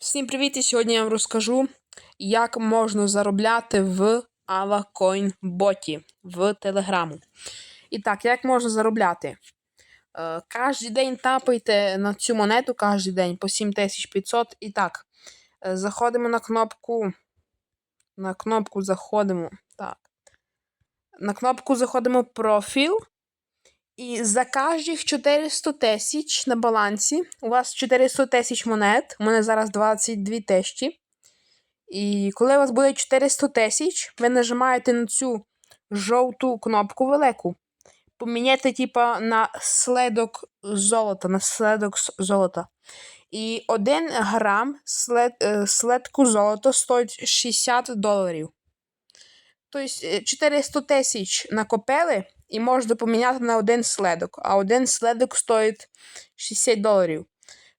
Всім привіт! І сьогодні я вам розкажу, як можна заробляти в Avacoin боті в Телеграму. І так, як можна заробляти? Е, Кожен день тапайте на цю монету кожен день по 7500. І так, е, заходимо на кнопку. На кнопку заходимо. Так. На кнопку заходимо профіл. І за кожних 400 тисяч на балансі у вас 400 тисяч монет. У мене зараз 22 тисячі. І коли у вас буде 400 тисяч, ви нажимаєте на цю жовту кнопку велику. Поміняйте, типа, на следок золота. На следок золота. І 1 грам след, е, следку золота стоїть 60 доларів. Тобто е, 400 тисяч накопили і можна поміняти на один следок, а один следок стоїть 60 доларів.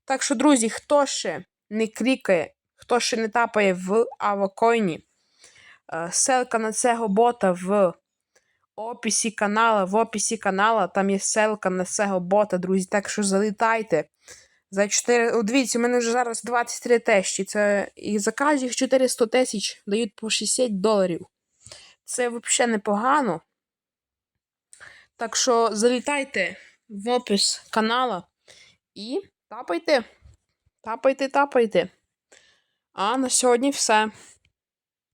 Так що, друзі, хто ще не клікає, хто ще не тапає в Авакоїні, е, ссылка на цього бота в описі канала, в описі канала, там є ссылка на цього бота, друзі. Так що залітайте. За 4... О, дивіться, у мене вже зараз 23 тисячі. Це... І за кожних 400 тисяч дають по 60 доларів. Це взагалі непогано. Так що залітайте в опис канала і тапайте. Тапайте, тапайте. А на сьогодні все.